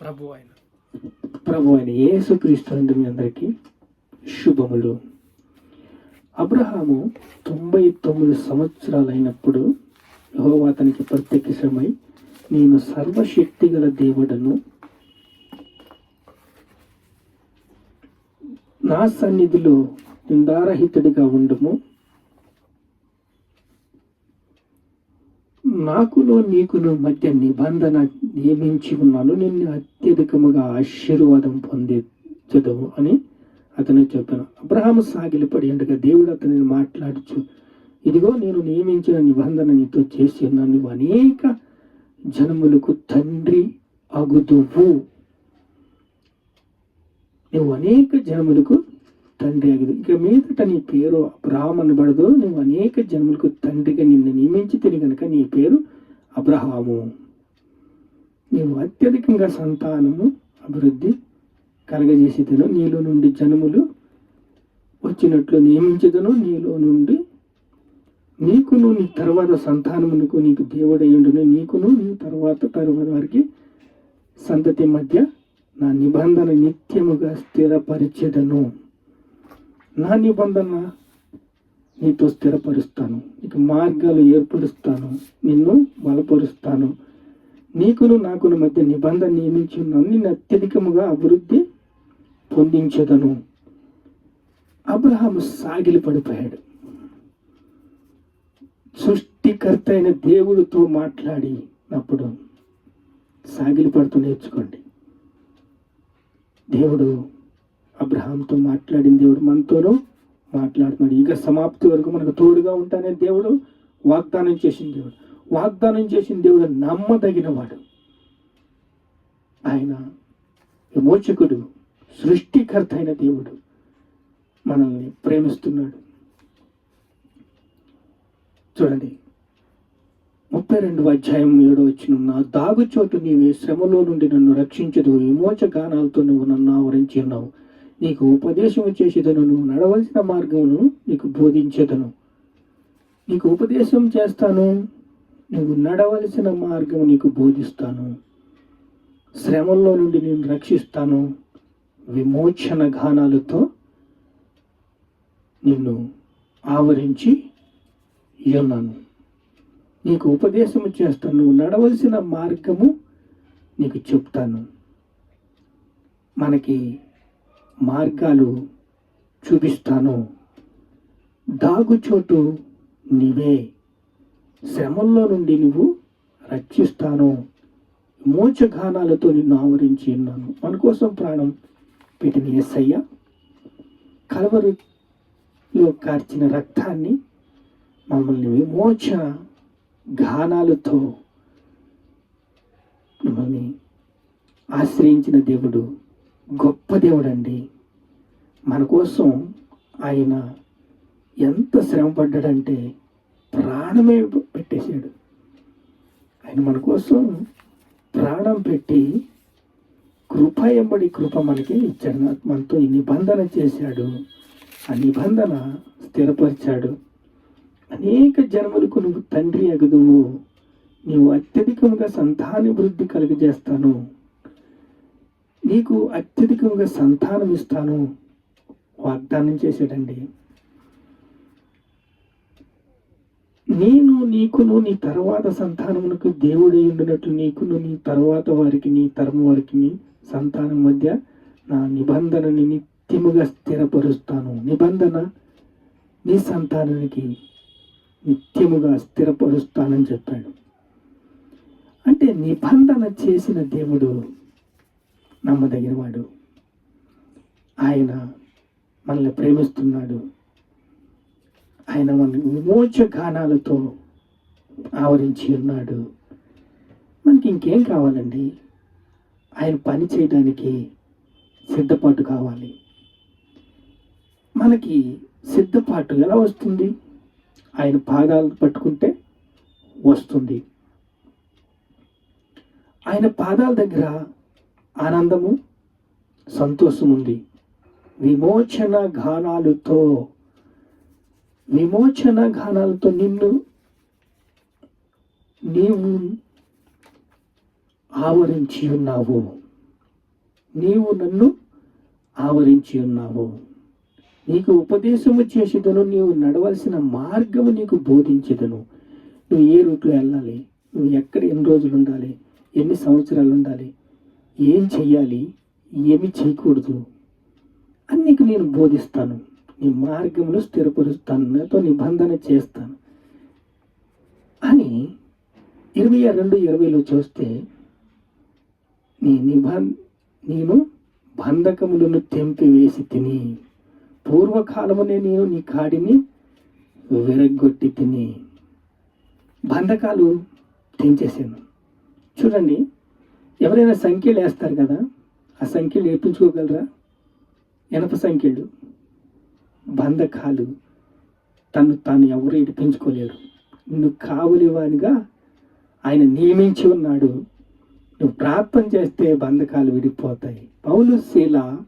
ప్రభు ఆయన. ప్రభు అయిన యేసుక్రీస్తు మీ అందరికీ శుభములు. అబ్రహాము తొంభై తొమ్మిది సంవత్సరాలైనప్పుడు యెహోవా అతనికి ప్రత్యక్షమై నేను సర్వశక్తి గల దేవుడను నా సన్నిధిలో నిందారహితుడిగా ఉండము. నాకును నీకును మధ్య నిబంధన నియమించి ఉన్నాను. నిన్ను అత్యధికముగా ఆశీర్వాదం పొందించదవు అని అతను చెప్పాను. అబ్రహాము సాగిలిపడి ఉండగా దేవుడు అతనిని మాట్లాడుచు ఇదిగో నేను నియమించిన నిబంధన నీతో చేసి ఉన్నాను. నువ్వు అనేక జనములకు తండ్రి అగుదువు. నువ్వు అనేక జనములకు తండ్రి అగదు ఇక మీదట నీ పేరు అబ్రహాం అనబడదు నువ్వు అనేక జన్మలకు తండ్రిగా నిన్ను నియమించి తిని కనుక నీ పేరు అబ్రహాము నీవు అత్యధికంగా సంతానము అభివృద్ధి కలగజేసేదను నీలో నుండి జనములు వచ్చినట్లు నియమించదను నీలో నుండి నీకును నీ తర్వాత సంతానమునకు నీకు దేవుడయ్యుండును నీకును నీ తర్వాత తర్వాత వారికి సంతతి మధ్య నా నిబంధన నిత్యముగా స్థిరపరిచెదను నా నిబంధన నీతో స్థిరపరుస్తాను. నీకు మార్గాలు ఏర్పరుస్తాను. నిన్ను బలపరుస్తాను. నీకును నాకును మధ్య నిబంధన నియమించి ఉన్నాను అత్యధికముగా అభివృద్ధి పొందించదను. అబ్రహాము సాగిలి పడిపోయాడు. సృష్టికర్త అయిన దేవుడితో మాట్లాడినప్పుడు సాగిలి పడుతూ నేర్చుకోండి. దేవుడు అబ్రహాంతో మాట్లాడిన దేవుడు మనతోనూ మాట్లాడుతున్నాడు. ఇక సమాప్తి వరకు మనకు తోడుగా ఉంటానే దేవుడు వాగ్దానం చేసిన దేవుడు. వాగ్దానం చేసిన దేవుడు నమ్మదగిన వాడు ఆయన విమోచకుడు సృష్టికర్త అయిన దేవుడు మనల్ని ప్రేమిస్తున్నాడు. చూడండి ముప్పై రెండు అధ్యాయం ఏడో వచ్చిన నా దాగుచోటు నీవే శ్రమలో నుండి నన్ను రక్షించదు విమోచ గానాలతో నువ్వు నన్ను ఆవరించి ఉన్నావు. నీకు ఉపదేశం చేసేదను నువ్వు నడవలసిన మార్గమును నీకు బోధించేదను. నీకు ఉపదేశం చేస్తాను నువ్వు నడవలసిన మార్గం నీకు బోధిస్తాను. శ్రమల్లో నుండి నేను రక్షిస్తాను విమోచన గానాలతో నిన్ను ఆవరించి ఉన్నాను నీకు ఉపదేశం చేస్తాను నువ్వు నడవలసిన మార్గము నీకు చెప్తాను. మనకి మార్గాలు చూపిస్తాను. దాగుచోటు నీవే. శ్రమల్లో నుండి నువ్వు రక్షిస్తాను. మోచగానాలతో నిన్ను ఆవరించి ఉన్నాను. మన కోసం ప్రాణం పెట్టిన ఎస్సయ్య కలవరిలో కార్చిన రక్తాన్ని మమ్మల్ని విమోచ గానాలతో మమ్మల్ని ఆశ్రయించిన దేవుడు గొప్ప దేవుడు అండి మన కోసం ఆయన ఎంత శ్రమ పడ్డాడంటే ప్రాణమే పెట్టేశాడు. ఆయన మన కోసం ప్రాణం పెట్టి కృప ఎంబడి కృప మనకి ఇచ్చాడు. మనతో ఈ నిబంధన చేశాడు. ఆ నిబంధన స్థిరపరిచాడు. అనేక జన్మలకు నువ్వు తండ్రి అగదువు. నీవు అత్యధికంగా సంతానాభివృద్ధి కలుగజేస్తాను. నీకు అత్యధికంగా సంతానం ఇస్తాను వాగ్దానం చేశాడండి. నేను నీకును నీ తర్వాత సంతానమునకు దేవుడై ఉండినట్లు నీకును నీ తర్వాత వారికి నీ తరం వారికి నీ సంతానం మధ్య నా నిబంధనని నిత్యముగా స్థిరపరుస్తాను. నిబంధన నీ సంతానానికి నిత్యముగా స్థిరపరుస్తానని చెప్పాడు. అంటే నిబంధన చేసిన దేవుడు నమ్మదగినవాడు. ఆయన మనల్ని ప్రేమిస్తున్నాడు. ఆయన మన విమోచ గానాలతో ఆవరించి ఉన్నాడు. మనకి ఇంకేం కావాలండి? ఆయన పని చేయడానికి సిద్ధపాటు కావాలి. మనకి సిద్ధపాటు ఎలా వస్తుంది? ఆయన పాదాలు పట్టుకుంటే వస్తుంది. ఆయన పాదాల దగ్గర ఆనందము సంతోషం ఉంది విమోచన గానాలతో విమోచన గానాలతో నిన్ను నీవు ఆవరించి ఉన్నావు. నీవు నన్ను ఆవరించి ఉన్నావు. నీకు ఉపదేశము చేసేదను నీవు నడవలసిన మార్గము నీకు బోధించేదను. నువ్వు ఏ రూట్లో వెళ్ళాలి? నువ్వు ఎక్కడ ఎన్ని రోజులు ఉండాలి? ఎన్ని సంవత్సరాలు ఉండాలి? ఏం చెయ్యాలి? ఏమి చేయకూడదు. అన్నికు నేను బోధిస్తాను. నీ మార్గములు స్థిరపరుస్తాను. నాతో నిబంధన చేస్తాను. అని ఇరవై రెండు ఇరవైలో చూస్తే నీ నిబం నేను బంధకములను తెంపివేసి తిని పూర్వకాలమునే నేను నీ కాడిని విరగొట్టి తిని బంధకాలు తెంచేసాను చూడండి ఎవరైనా సంఖ్యలు వేస్తారు కదా ఆ సంఖ్యలు వేయించుకోగలరా ఎనప సంఖ్యలు బంధకాలు తను తాను ఎవరు ఇడిపించుకోలేరు నువ్వు కావులివానిగా ఆయన నియమించి ఉన్నాడు. నువ్వు ప్రార్థన చేస్తే బంధకాలు విడిపోతాయి. పౌలు శీల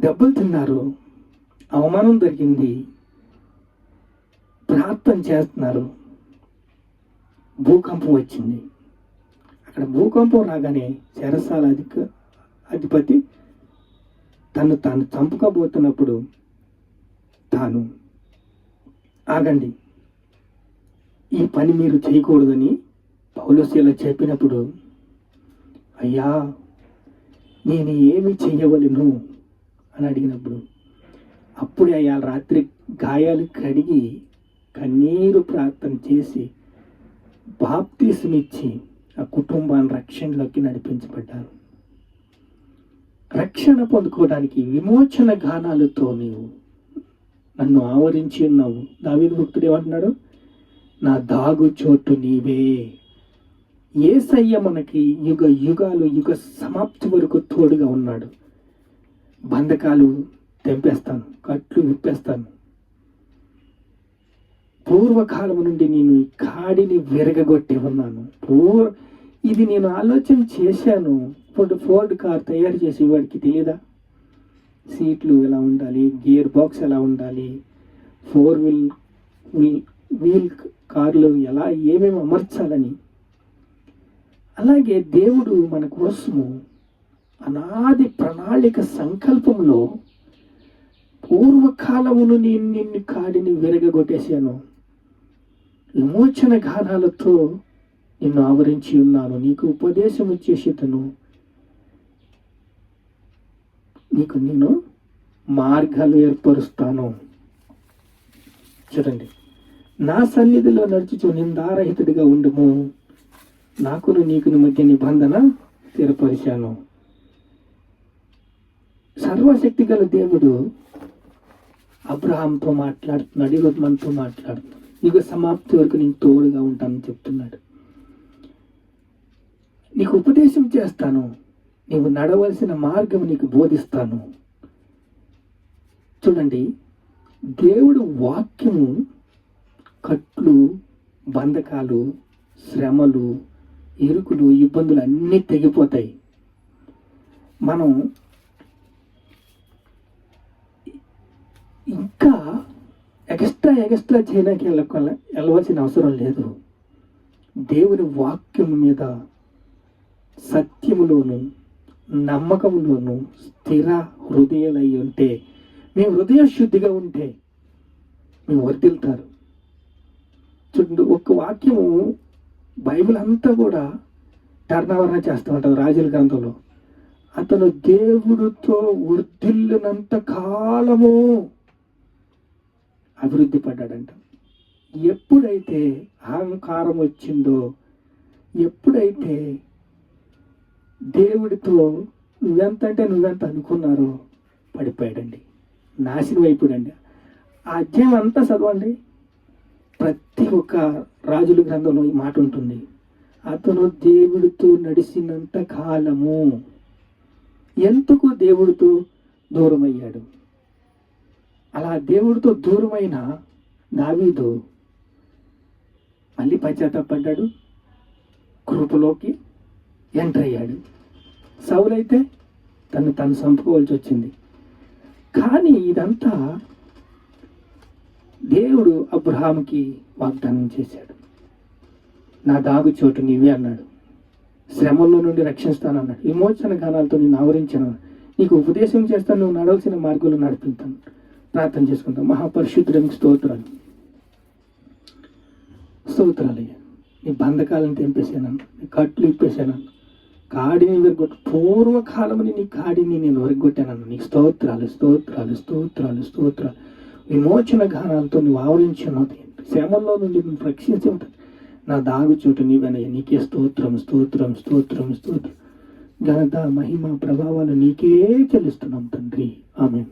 దెబ్బలు తిన్నారు. అవమానం జరిగింది. ప్రార్థన చేస్తున్నారు. భూకంపం వచ్చింది. అక్కడ భూకంపం రాగానే చెరసాల అధిక అధిపతి తను తాను చంపుకబోతున్నప్పుడు తాను ఆగండి. ఈ పని మీరు చేయకూడదని పౌలశీల చెప్పినప్పుడు అయ్యా నేను ఏమి చేయవలను? అని అడిగినప్పుడు అప్పుడే అయ్యా రాత్రి గాయాలు కడిగి కన్నీరు ప్రార్థన చేసి బాప్తీసునిచ్చి ఆ కుటుంబాన్ని రక్షణలోకి నడిపించబడ్డారు. రక్షణ పొందుకోవడానికి విమోచన గానాలతో నీవు నన్ను ఆవరించి ఉన్నావు. దావిని భక్తుడు ఏమంటున్నాడు? నా దాగు చోటు నీవే. ఏసయ్య మనకి యుగ యుగాలు యుగ సమాప్తి వరకు తోడుగా ఉన్నాడు. బంధకాలు తెంపేస్తాను కట్లు విప్పేస్తాను. పూర్వకాలం నుండి నేను ఈ కాడిని విరగగొట్టి ఉన్నాను. పూర్వ ఇది నేను ఆలోచన చేశాను. ఇప్పుడు ఫోర్డ్ కార్ తయారు చేసి వాడికి తెలియదా సీట్లు ఎలా ఉండాలి? గియర్ బాక్స్ ఎలా ఉండాలి? ఫోర్ వీల్ వీల్ వీల్ కార్లు ఎలా ఏమేమి అమర్చాలని? అలాగే దేవుడు మన కోసము అనాది ప్రణాళిక సంకల్పంలో పూర్వకాలమును నేను నిన్ను కాడిని విరగగొట్టేశాను. విమోచన గానాలతో నిన్ను ఆవరించి ఉన్నాను. నీకు ఉపదేశం చేసేతను నీకు నేను మార్గాలు ఏర్పరుస్తాను. చూడండి. నా సన్నిధిలో నడుచుచు నిందారహితుడిగా ఉండము. నాకును నీకుని మధ్య నిబంధన స్థిరపరిచాను. సర్వశక్తి గల దేవుడు అబ్రహాంతో మాట్లాడుతున్నాడు ఈరోజు మనతో మాట్లాడుతున్నాడు. యుగ సమాప్తి వరకు నేను తోడుగా ఉంటానని చెప్తున్నాడు. నీకు ఉపదేశం చేస్తాను. నీవు నడవలసిన మార్గం నీకు బోధిస్తాను. చూడండి దేవుడు వాక్యము కట్లు బంధకాలు శ్రమలు ఇరుకులు ఇబ్బందులు అన్నీ తెగిపోతాయి. మనం ఇంకా ఎక్స్ట్రా ఎక్స్ట్రా చేయడానికి వెళ్ళక వెళ్ళవలసిన అవసరం లేదు. దేవుని వాక్యం మీద సత్యములోను నమ్మకంలోను స్థిర హృదయాలై ఉంటే మీ హృదయ శుద్ధిగా ఉంటే మేము వర్దిల్తారు చూడండి ఒక వాక్యము బైబిల్ అంతా కూడా టర్నవర్ణ చేస్తూ ఉంటారు రాజుల గ్రంథంలో. అతను దేవుడితో వర్ధిల్లినంత కాలము అభివృద్ధి పడ్డాడంట. ఎప్పుడైతే అహంకారం వచ్చిందో ఎప్పుడైతే దేవుడితో నువ్వెంత అంటే నువ్వెంత అనుకున్నారో పడిపోయాడండి. నాశనం అయిపోయాడండి ఆ అధ్యాయం అంతా చదవండి. ప్రతి ఒక్క రాజుల గ్రంథంలో ఈ మాట ఉంటుంది. అతను దేవుడితో నడిచినంత కాలము ఎందుకు దేవుడితో దూరం అయ్యాడు అలా దేవుడితో దూరమైన దావీదు మళ్ళీ పశ్చాత్తాపడ్డాడు. కృపలోకి ఎంటర్ అయ్యాడు. సౌలైతే తను తను చంపుకోవాల్సి వచ్చింది. కానీ ఇదంతా దేవుడు అబ్రహాంకి వాగ్దానం చేశాడు. నా దాగు చోటు నీవే అన్నాడు. శ్రమంలో నుండి రక్షిస్తానన్నాడు. విమోచన గానాలతో నేను ఆవరించాను నీకు ఉపదేశం చేస్తాను నువ్వు నడవలసిన మార్గంలో నడిపిస్తాను. ప్రార్థన చేసుకుంటాం మహాపరిశుద్ధుడానికి స్తోత్రాలు. స్తోత్రాలయ్యా నీ బంధకాలను తెంపేశాను. నీ కట్లు ఇప్పేశాను. కాడిని విరగొట్టు పూర్వకాలమని నీ కాడిని నేను విరగొట్టానన్న నీ స్తోత్రాలు స్తోత్రాలు స్తోత్రాలు స్తోత్రాలు. విమోచన గానాలతో నువ్వు ఆవరించిన శ్రమల్లో నుండి నువ్వు రక్షించి ఉంటుంది నా దాగు చోటు నీవనయ్య. నీకే స్తోత్రం స్తోత్రం స్తోత్రం స్తోత్రం. ఘనత మహిమ ప్రభావాలు నీకే చెల్లిస్తున్నాం తండ్రి. ఆమె